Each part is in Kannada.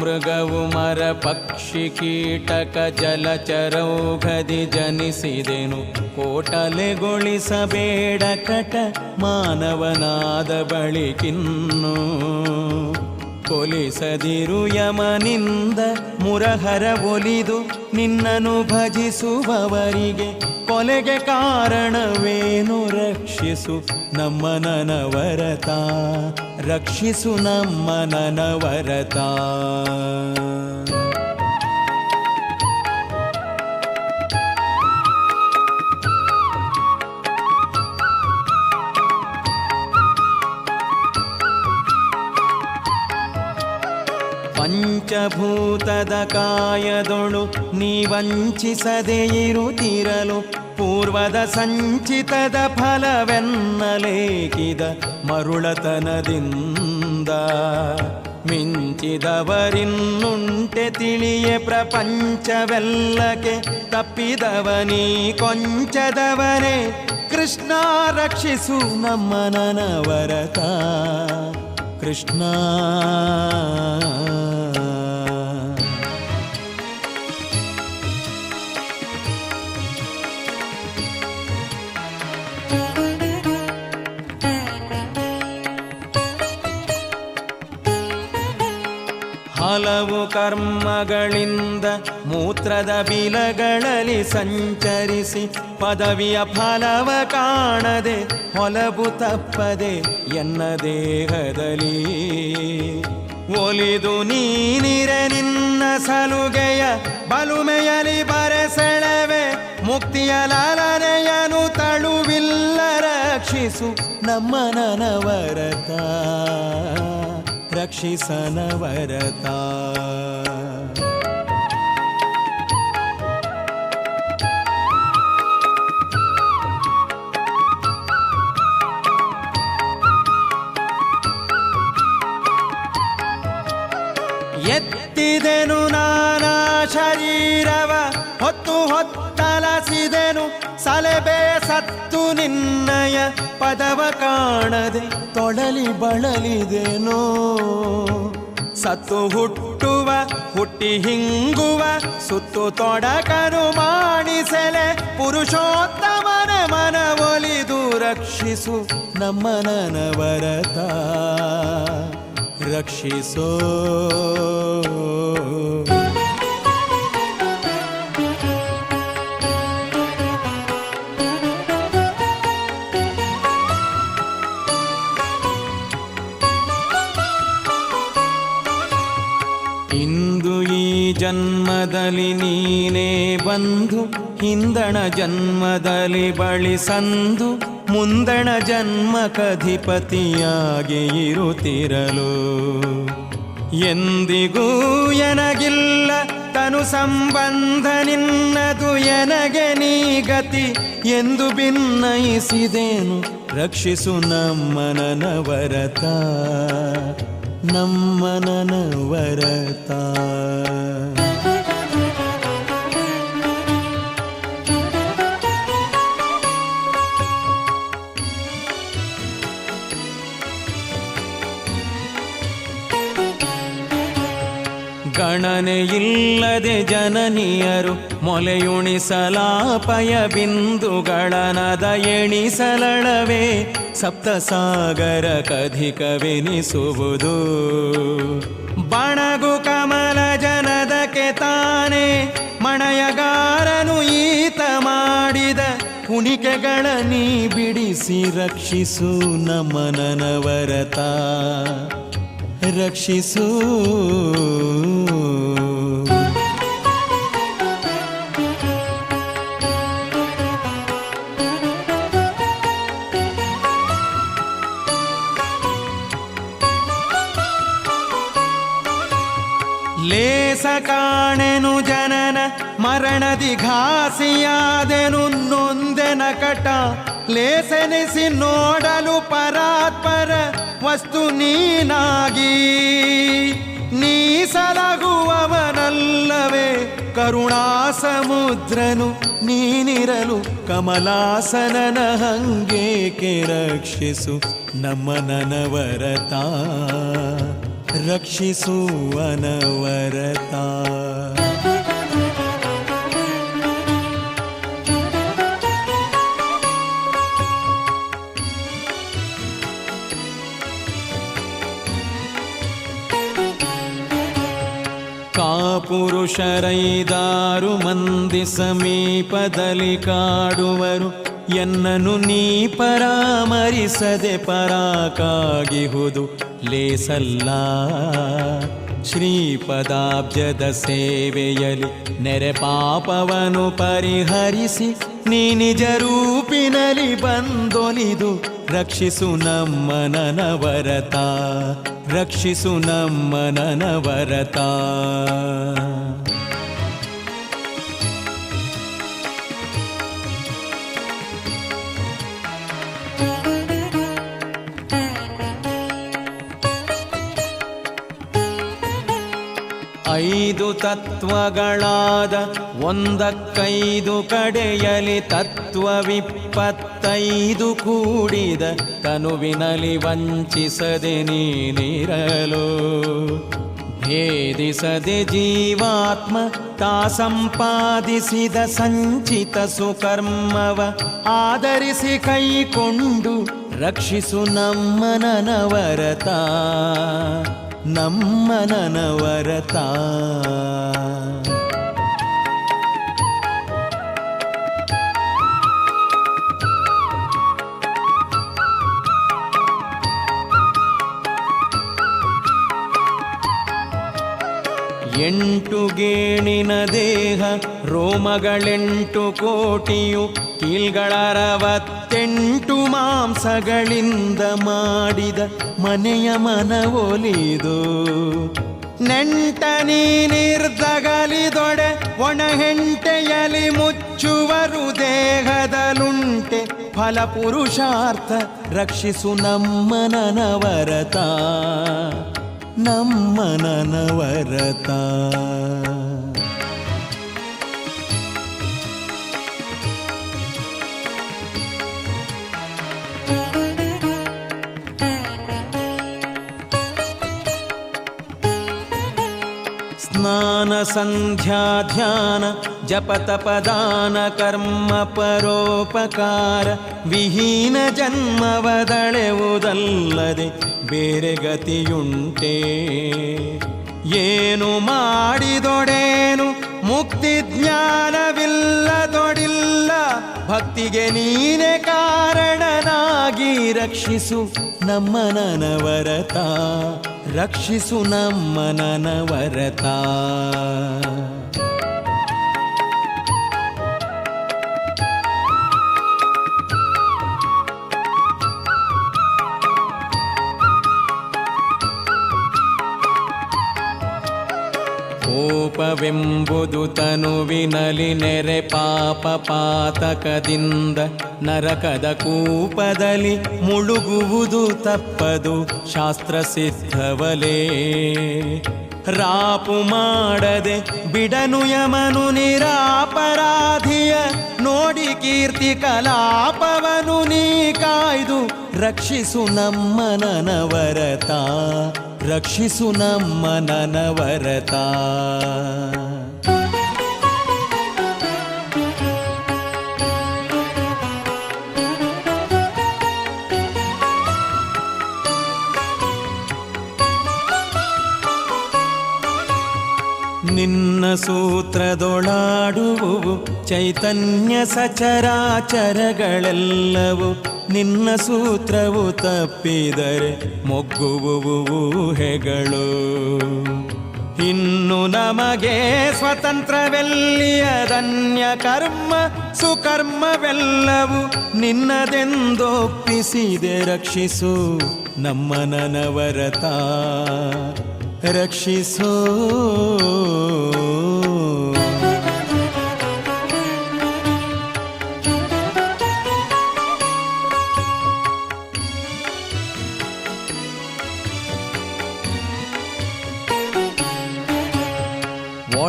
ಮೃಗವು ಮರ, ಪಕ್ಷಿ, ಕೀಟಕ ಜಲಚರೌಘದಿ ಜನಿಸಿದೆನು. ಕೋಟಲೆಗೊಳಿಸಬೇಡ ಕಟ ಮಾನವನಾದ ಬಳಿಕಿನ್ನು. ಕೊಲಿಸದಿರು ಯಮನಿಂದ ಮುರಹರ ಒಲಿದು ನಿನ್ನನು ಭಜಿಸುವವರಿಗೆ ಕೊಲೆಗೆ ಕಾರಣವೇನು? ರಕ್ಷಿಸು ನಮ್ಮ ನನವರತ. ರಕ್ಷಿಸು ನಮ್ಮ ನನವರತ. ಪಂಚಭೂತದ ಕಾಯದೊಳು ನೀವಂಚಿಸದೆ ಇರುತ್ತಿರಲು ಪೂರ್ವದ ಸಂಚಿತದ ಫಲವೆನ್ನಲೇಕಿದ ಮರುಳತನದಿಂದ ಮಿಂಚಿದವರಿನ್ನುಂಟೆ ತಿಳಿಯೆ ಪ್ರಪಂಚವೆಲ್ಲಕ್ಕೆ ತಪ್ಪಿದವನೀ ಕೊಂಚದವರೇ ಕೃಷ್ಣ ರಕ್ಷಿಸು ನಮ್ಮ ನನವರತ ಕೃಷ್ಣ ಹಲವು ಕರ್ಮಗಳಿಂದ ಮೂತ್ರದ ಬಿಲಗಳಲ್ಲಿ ಸಂಚರಿಸಿ ಪದವಿಯ ಫಲವ ಕಾಣದೆ ಹೊಲಬು ತಪ್ಪದೆ ಎನ್ನ ದೇಹದಲ್ಲಿ. ಒಲಿದು ನೀನಿರೆ ನಿನ್ನ ಸಲುಗೆಯ ಬಲುಮೆಯಲಿ ಬರೆಸೆಳವೆ, ಮುಕ್ತಿಯ ಲಾಲನೆಯನು ತಳುವಿಲ್ಲ ರಕ್ಷಿಸು ನಮ್ಮ ನನವರತ. रक्षिसनवरता ಸತ್ತು ನಿನ್ನಯ ಪದವ ಕಾಣದೆ ತೊಳಲಿ ಬಳಲಿದೆನೋ. ಸತ್ತು ಹುಟ್ಟುವ, ಹುಟ್ಟಿ ಹಿಂಗುವ, ಸುತ್ತು ತೊಡಕನು ಮಾಡಿಸೆಲೆ, ಪುರುಷೋತ್ತಮನ ಮನವೊಲಿದು ರಕ್ಷಿಸು ನಮ್ಮ ನನವರತ. ರಕ್ಷಿಸೋ. ಜನ್ಮದಲ್ಲಿ ನೀನೇ ಬಂದು, ಹಿಂದಣ ಜನ್ಮದಲ್ಲಿ ಬಳಿ ಸಂದು, ಮುಂದಣ ಜನ್ಮಕಧಿಪತಿಯಾಗಿ ಇರುತ್ತಿರಲು. ಎಂದಿಗೂ ಎನಗಿಲ್ಲ, ತನು ಸಂಬಂಧ ನಿನ್ನದು ಎನಗೆ ನೀ ಗತಿ ಎಂದು ಭಿನ್ನಯಿಸಿದೇನು ರಕ್ಷಿಸು ನಮ್ಮ ನನವರತ ನಮ್ಮ ಗಣನೆಯಿಲ್ಲದೆ ಜನನಿಯರು ಮೊಲೆಯುಣಿಸಲಾಪಯ ಬಿಂದುಗಳನದ ಎಣಿಸಲಳವೇ ಸಪ್ತಸಾಗರ ಕಧಿಕವೆನಿಸುವುದು. ಬಣಗು ಕಮಲ ಜನದಕ್ಕೆ ತಾನೆ ಮಣಯಗಾರನು ಈತ ಮಾಡಿದ ಕುಣಿಕೆಗಳ ನೀ ಬಿಡಿಸಿ ರಕ್ಷಿಸು ನಮನನವರತ ರಕ್ಷಿಸು ಲೇಸ ಕಾಣೆನು ಜನನ ಮರಣದಿ ಘಾಸಿಯಾದೆನು ನೊಂದೆನ ಕಟ ಲೇಸೆನಿಸಿ ನೋಡಲು ಪರಾತ್ಪರ ವಸ್ತು ನೀನಾಗಿ. ನೀ ಸಲಗುವವನಲ್ಲವೇ ಕರುಣಾ ಸಮುದ್ರನು ನೀನಿರಲು ಕಮಲಾಸನನ ಹಂಗೇಕೆ ರಕ್ಷಿಸು ನಮ್ಮ ನನವರತ. ಕಾಪುರುಷರೈದಾರು ಮಂದಿ ಸಮೀಪದಲ್ಲಿ ಕಾಡುವರು. ಎನ್ನನು ನೀ ಪರಾಮರಿಸದೆ ಪರಾಕಾಗಿಹುದು. ಲೇಸಲ್ಲ. ಶ್ರೀಪದಾಬ್ಜದ ಸೇವೆಯಲ್ಲಿ ನೆರೆ ಪಾಪವನು ಪರಿಹರಿಸಿ ನೀ ನಿಜ ರೂಪಿನಲ್ಲಿ ಬಂದೊಲಿದು. ರಕ್ಷಿಸು ನಮ್ಮ ನನವರತ ರಕ್ಷಿಸು ನಮ್ಮ ನನವರತ ಐದು ತತ್ವಗಳಾದ ಒಂದಕ್ಕೈದು ಕಡೆಯಲಿ ತತ್ವವಿಪ್ಪತ್ತೈದು ಕೂಡಿದ ತನುವಿನಲಿ ವಂಚಿಸದೆ ನೀನಿರಲು. ಭೇದಿಸದೆ ಜೀವಾತ್ಮ ತಾ ಸಂಪಾದಿಸಿದ ಸಂಚಿತ ಸುಕರ್ಮವ ಆಧರಿಸಿ ಕೈಕೊಂಡು ರಕ್ಷಿಸು ನಮ್ಮ ನನವರತ ಎಂಟು ಗೇಣಿನ ದೇಹ, ರೋಮಗಳೆಂಟು ಕೋಟಿಯು ಕೀಲ್ಗಳರವತ್ತೆಂಟು ಮಾಂಸಗಳಿಂದ ಮಾಡಿದ ಮನೆಯ ಮನವೊಲಿದು ನೆಂಟ ನೀನಿರ್ದಗಲಿದೊಡೆ ಒಣ ಹೆಂಟೆಯಲಿ ಮುಚ್ಚುವರು ದೇಹದಲುಂಟೆ ಫಲ ಪುರುಷಾರ್ಥ ರಕ್ಷಿಸು ನಮ್ಮ ನನವರತ. ನಮ್ಮ ನನವರತ ಸ್ನಾನ ಸಂಧ್ಯಾ ಧ್ಯಾನ ಜಪತಪದಾನ ಕರ್ಮ ಪರೋಪಕಾರ ವಿಹೀನ ಜನ್ಮವದಳೆವುದಲ್ಲದೆ ಬೇರೆ ಗತಿಯುಂಟೆ. ಏನು ಮಾಡಿದೊಡೇನು, ಮುಕ್ತಿ ಜ್ಞಾನವಿಲ್ಲದೊಡಿಲ್ಲ. ಭಕ್ತಿಗೆ ನೀನೆ ಕಾರಣನಾಗಿ ರಕ್ಷಿಸು ನಮ್ಮ ನನವರತ. ರಕ್ಷಿಸು ನಮ್ಮ ನನವರತ. ಕೋಪವೆಂಬುದು ತನುವಿನಲಿ ನೆರೆ ಪಾಪ ಪಾತಕದಿಂದ ನರಕದ ಕೂಪದಲ್ಲಿ ಮುಳುಗುವುದು ತಪ್ಪದು ಶಾಸ್ತ್ರ ಸಿದ್ಧವಲೇ. ರಾಪು ಮಾಡದೆ ಬಿಡನು ಯಮನು ನಿರಾಪರಾಧಿಯ, ನೋಡಿ ಕೀರ್ತಿ ಕಲಾಪವನು ನೀ ಕಾಯ್ದು ರಕ್ಷಿಸು ನಮ್ಮ ನನವರತ ರಕ್ಷಿಸು ನಮ್ಮ ನನವರತ. ನಿನ್ನ ಸೂತ್ರದೊಳಾಡುವು ಚೈತನ್ಯ ಸಚರಾಚರಗಳೆಲ್ಲವು ನಿನ್ನ ಸೂತ್ರವು ತಪ್ಪಿದರೆ ಮೊಗ್ಗುವುವು ಊಹೆಗಳು. ಇನ್ನು ನಮಗೆ ಸ್ವತಂತ್ರವೆಲ್ಲಿಯದನ್ಯ ಕರ್ಮ ಸುಕರ್ಮವೆಲ್ಲವು ನಿನ್ನದೆಂದೊಪ್ಪಿಸಿದೆ ರಕ್ಷಿಸು ನಮ್ಮ ನನವರತ. ರಕ್ಷಿಸೋ.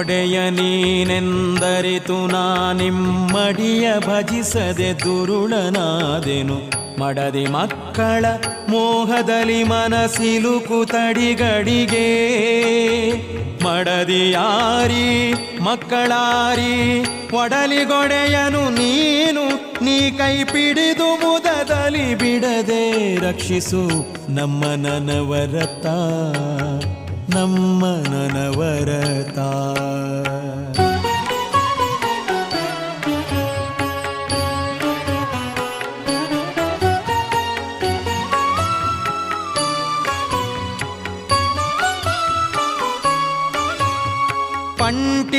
ಒಡೆಯ ನೀನೆಂದರಿತು ನಾನಿಮ್ಮಡಿಯ ಭಜಿಸದೆ ದುರುಳನಾದೆನು. ಮಡದಿ ಮಕ್ಕಳ ಮೋಹದಲ್ಲಿ ಮನಸಿಲುಕು ತಡಿಗಡಿಗೆ. ಮಡದಿಯಾರಿ ಮಕ್ಕಳಾರಿ, ಒಡಲಿಗೊಡೆಯನು ನೀನು. ನೀ ಕೈ ಪಿಡಿದು ಮುದದಲ್ಲಿ ಬಿಡದೆ ರಕ್ಷಿಸು ನಮ್ಮ ನನವರತ. ನಮ್ಮ ನನವರತ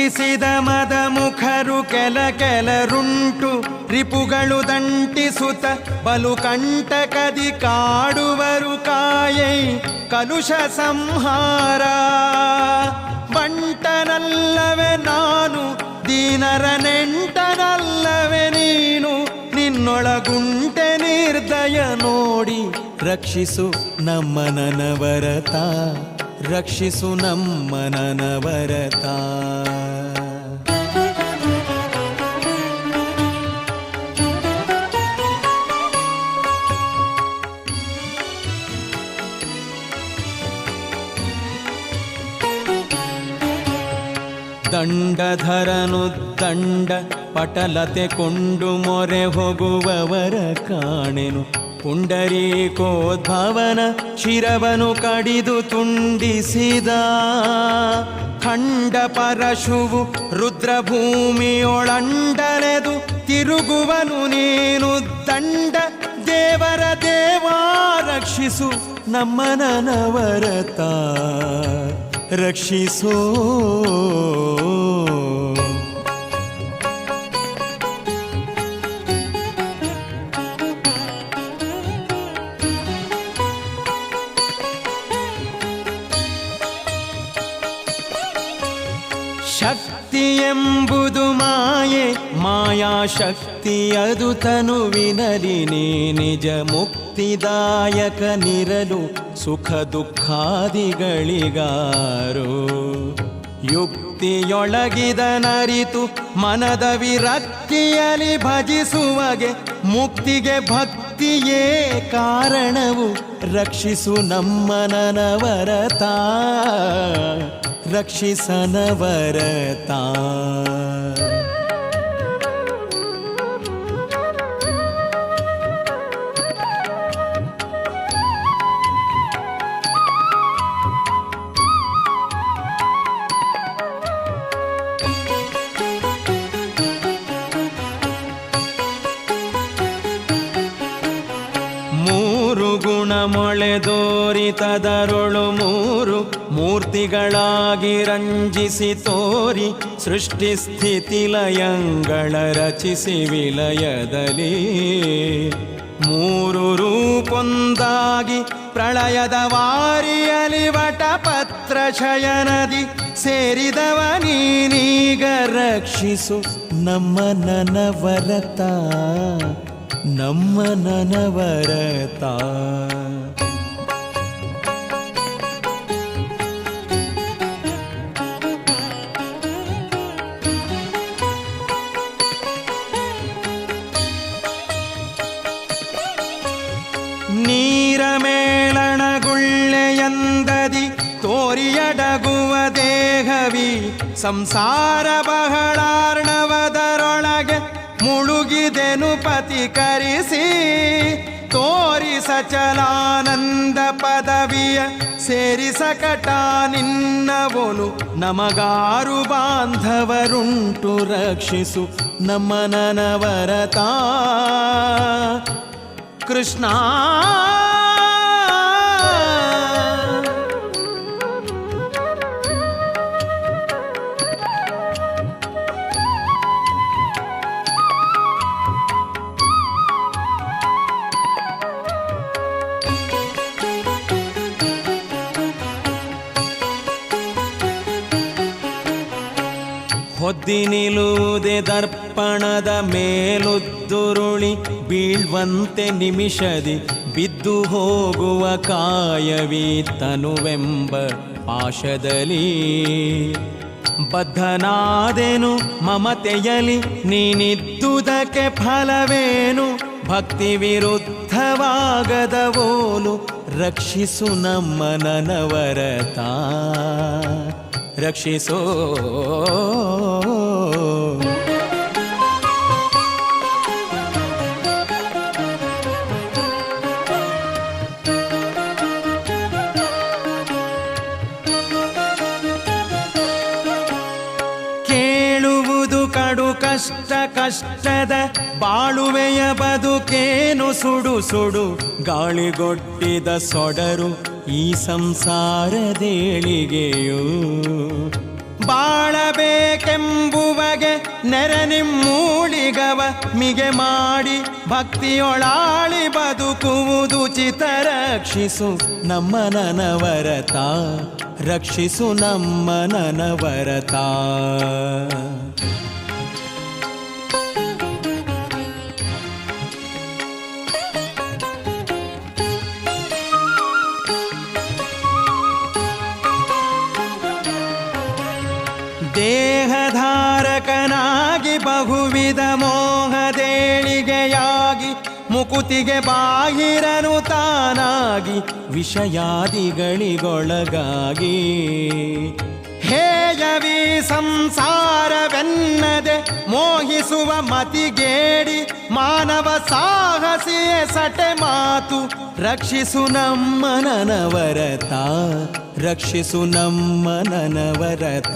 ಪಂಟಿಸಿದ ಮದ ಮುಖರು ಕೆಲ ಕೆಲರುಂಟು, ರಿಪುಗಳು ದಂಟಿಸುತ್ತ ಬಲು ಕಂಟಕದಿ ಕಾಡುವರು ಕಾಯೈ ಕಲುಷ ಸಂಹಾರ. ಬಂಟನಲ್ಲವೇ ನಾನು, ದೀನರ ನೆಂಟನಲ್ಲವೇ ನೀನು, ನಿನ್ನೊಳಗುಂಟೆ ನಿರ್ದಯ ನೋಡಿ ರಕ್ಷಿಸು ನಮ್ಮ ನನವರತ. ರಕ್ಷಿಸು ನಮ್ಮ ನನವರತ ದಂಡಧರನು ದಂಡ ಪಟಲತೆ ಕೊಂಡು ಮೊರೆ ಹೋಗುವವರ ಕಾಣೆನು. ಪುಂಡರೀಕೋದ್ಭವನ ಶಿರವನು ಕಡಿದು ತುಂಡಿಸಿದ. ಖಂಡ ಪರಶುವು ರುದ್ರಭೂಮಿಯೊಳಂಡನೆದು ತಿರುಗುವನು ನೀನು ದಂಡ. ದೇವರ ದೇವಾ ರಕ್ಷಿಸು ನಮ್ಮ ನನವರತ. ರಕ್ಷಿಸೋ ಶಕ್ತಿ ಎಂಬುದು ಮಾಯೆ ಶಕ್ತಿ ಅದು ತನುವಿನಲಿ ನೀ ನಿಜ ಮುಕ್ತಿದಾಯಕ ನಿರಲು ಸುಖ ದುಃಖಾದಿಗಳಿಗಾರು. ಯುಕ್ತಿಯೊಳಗಿದನರಿತು ಮನದ ವಿರಕ್ತಿಯಲಿ ಭಜಿಸುವಗೆ ಮುಕ್ತಿಗೆ ಭಕ್ತಿಯೇ ಕಾರಣವು. ರಕ್ಷಿಸು ನಮ್ಮ ನನವರತ. रक्षिसन वरता। ರಂಜಿಸಿ ತೋರಿ ಸೃಷ್ಟಿ ಸ್ಥಿತಿ ಲಯಂಗಳ ರಚಿಸಿ ವಿಲಯದಲ್ಲಿ. ಮೂರು ರೂಪೊಂದಾಗಿ ಪ್ರಳಯದ ವಾರಿಯಲಿ ವಟಪತ್ರ ಶಯನದಿ ಸೇರಿದವ ನೀನೀಗ ರಕ್ಷಿಸು ನಮ್ಮ ನನವರತ ನಮ್ಮ ನನವರತ. ಸಂಸಾರ ಬಹಳಾರ್ಣವದರೊಳಗೆ ಮುಳುಗಿದೆನು ಪತಿ ಕರಿಸಿ. ತೋರಿ ಸಚಲಾನಂದ ಪದವಿಯ ಸೇರಿಸಕಟ ನಿನ್ನವನು ನಮಗಾರು ಬಾಂಧವರುಂಟು ರಕ್ಷಿಸು ನಮ್ಮ ನನವರತಾ. ಕೃಷ್ಣ ಹೊದ್ದಿ ನಿಲ್ಲುವುದೇ ದರ್ಪಣದ ಮೇಲುದ್ದುರುಳಿ ಬೀಳ್ವಂತೆ ನಿಮಿಷದಿ ಬಿದ್ದು ಹೋಗುವ ಕಾಯವಿ ತನುವೆಂಬ ಪಾಶದಲ್ಲಿ. ಬದ್ಧನಾದೆನು ಮಮತೆಯಲಿ, ನೀನಿದ್ದುದಕ್ಕೆ ಫಲವೇನು? ಭಕ್ತಿ ವಿರುದ್ಧವಾಗದವೋಲು ರಕ್ಷಿಸು ನಮ್ಮ ನನವರತ. ರಕ್ಷಿಸೋ ಕಡು ಕಷ್ಟ ಕಷ್ಟದ ಬಾಳುವೆಯ ಬದುಕೇನು ಸುಡು ಸುಡು ಗಾಳಿಗೊಟ್ಟಿದ ಸೊಡರು ಈ ಸಂಸಾರದೇಳಿಗೆಯು. ಬಾಳಬೇಕೆಂಬುವಗೆ ನೆರೆ ನಿಮ್ಮೂಳಿಗವ ಮಿಗೆ ಮಾಡಿ ಭಕ್ತಿಯೊಳಾಳಿ ಬದುಕುವುದು ಚಿತ ರಕ್ಷಿಸು ನಮ್ಮ ನನವರತ, ರಕ್ಷಿಸು ನಮ್ಮ ನನವರತ. ದೇಹಧಾರಕನಾಗಿ ಬಹುವಿಧ ಮೋಹದೇಳಿಗೆಯಾಗಿ ಮುಕುತಿಗೆ ಬಾಹಿರನು ತಾನಾಗಿ ವಿಷಯಾದಿಗಳಿಗೊಳಗಾಗಿ. ಹೇಯವಿ ಸಂಸಾರವೆನ್ನದೆ ಮೋಹಿಸುವ ಮತಿಗೇಡಿ ಮಾನವ ಸಾಹಸಿಯೇ ಸಟೆ ಮಾತು ರಕ್ಷಿಸು ನಮ್ಮ ನನವರತ ರಕ್ಷಿಸು ನಮ್ಮ ನನವರತ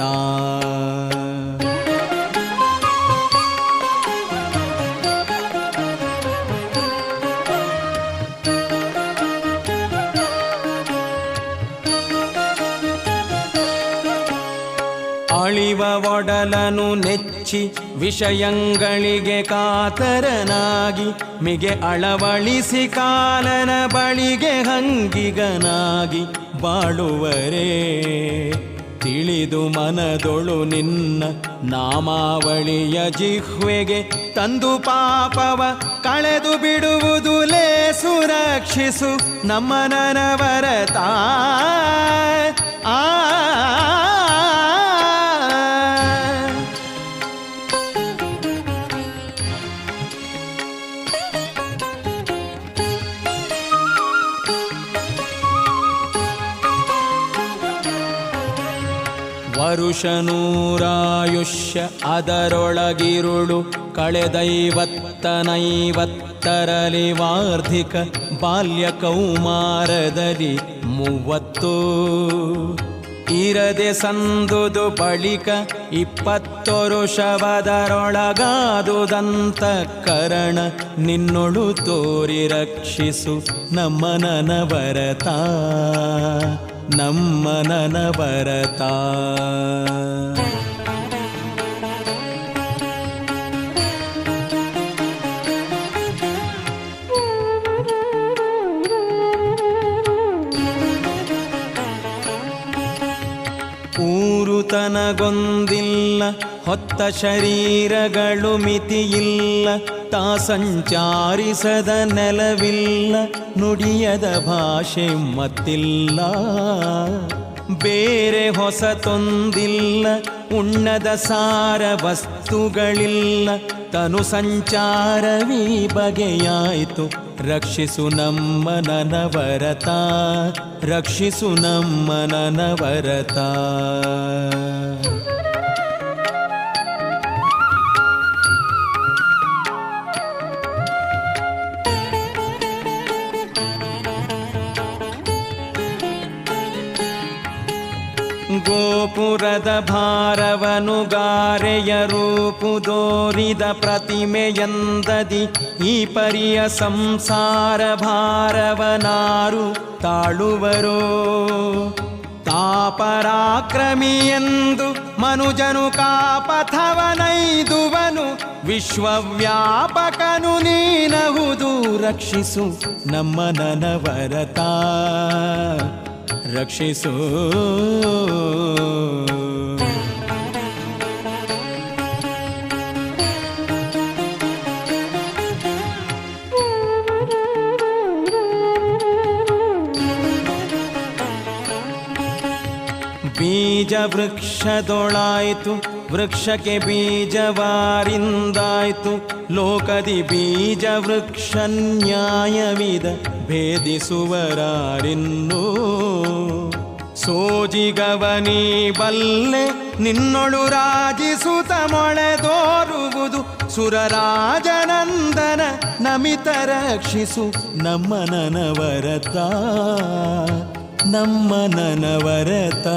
ಅಳಿವ ಒಡಲನು ನೆಚ್ಚಿ ವಿಷಯಗಳಿಗೆ ಕಾತರನಾಗಿ ಮಿಗೆ ಅಳವಳಿಸಿ ಕಾಲನ ಬಳಿಗೆ ಹಂಗಿಗನಾಗಿ ಬಾಳುವರೇ. ತಿಳಿದು ಮನದೊಳು ನಿನ್ನ ನಾಮಾವಳಿಯ ಜಿಹ್ವೆಗೆ ತಂದು ಪಾಪವ ಕಳೆದು ಬಿಡುವುದು ಸುರಕ್ಷಿಸು ನಮ್ಮ ನನವರತ ಆ ವರುಷ ನೂರಾಯುಷ್ಯ ಅದರೊಳಗಿರುಳು ಕಳೆದೈವತ್ತನೈವತ್ತರಲಿ ವಾರ್ಧಿಕ ಬಾಲ್ಯ ಕೌಮಾರದಲ್ಲಿ ಮೂವತ್ತು. ಇರದೆ ಸಂದುದು ಬಳಿಕ ಇಪ್ಪತ್ತೊರು ಶವದರೊಳಗಾದುದಂತ ಕರಣ ನಿನ್ನೊಳು ತೋರಿ ರಕ್ಷಿಸು ನಮ್ಮ ನನವರತ. ನಮ್ಮ ನನವರತ ಊರುತನಗೊಂದಿಲ್ಲ ಹೊತ್ತ ಶರೀರಗಳು ಮಿತಿಯಿಲ್ಲ. ತಾ ಸಂಚಾರಿಸದ ನೆಲವಿಲ್ಲ, ನುಡಿಯದ ಭಾಷೆ ಮತ್ತಿಲ್ಲ. ಬೇರೆ ಹೊಸತೊಂದಿಲ್ಲ ಉಣ್ಣದ ಸಾರ ವಸ್ತುಗಳಿಲ್ಲ. ತನು ಸಂಚಾರವೀ ಬಗೆಯಾಯಿತು, ರಕ್ಷಿಸು ನಮ್ಮ ನನವರತ ರಕ್ಷಿಸು ನಮ್ಮ ನನವರತ ಗೋಪುರದ ಭಾರವನು ಗಾರೆಯ ರೂಪುದೋರಿದ ಪ್ರತಿಮೆಯಂದದಿ. ಈ ಪರಿಯ ಸಂಸಾರ ಭಾರವನಾರು ತಾಳುವರೋ. ತಾಪರಾಕ್ರಮಿ ಎಂದು ಮನುಜನು ಕಾಪಥವನೈದುವನು. ವಿಶ್ವವ್ಯಾಪಕನು ನೀನಹುದು ರಕ್ಷಿಸು ನಮ್ಮ ನನವರತ. ರಕ್ಷಿಸು ಬೀಜ ವೃಕ್ಷದೊಳಾಯಿತು ವೃಕ್ಷಕ್ಕೆ ಬೀಜವಾರಿಂದಾಯ್ತು. ಲೋಕದಿ ಬೀಜ ವೃಕ್ಷ ನ್ಯಾಯವಿದ ಭೇದಿಸುವರಾರಿನ್ನೂ. ಸೋಜಿಗವನಿ ಬಲ್ಲೆ ನಿನ್ನೊಳು ರಾಜಿಸುತ್ತ ಮೊಳೆದೋರುವುದು. ಸುರರಾಜನಂದನ ನಮಿತ ರಕ್ಷಿಸು ನಮ್ಮ ನನವರತ ನಮ್ಮ ನನವರತ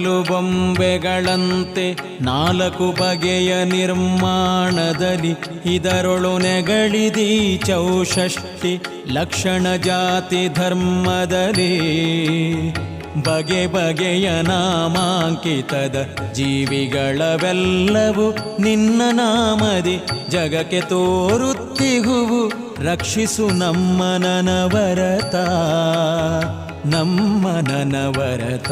ತೊಗಲು ಬೊಂಬೆಗಳಂತೆ ನಾಲ್ಕು ಬಗೆಯ ನಿರ್ಮಾಣದಲ್ಲಿ ಇದರೊಳು ನೆಗಳಿದಿ ಚೌಷಷ್ಟಿ ಲಕ್ಷಣ ಜಾತಿ ಧರ್ಮದಲ್ಲಿ. ಬಗೆ ಬಗೆಯ ನಾಮಾಂಕಿತದ ಜೀವಿಗಳವೆಲ್ಲವೂ ನಿನ್ನ ನಾಮದಿ ಜಗಕ್ಕೆ ತೋರುತ್ತಿಹುವು. ರಕ್ಷಿಸು ನಮ್ಮ ನನವರತ. ನಮ್ಮ ನನವರತ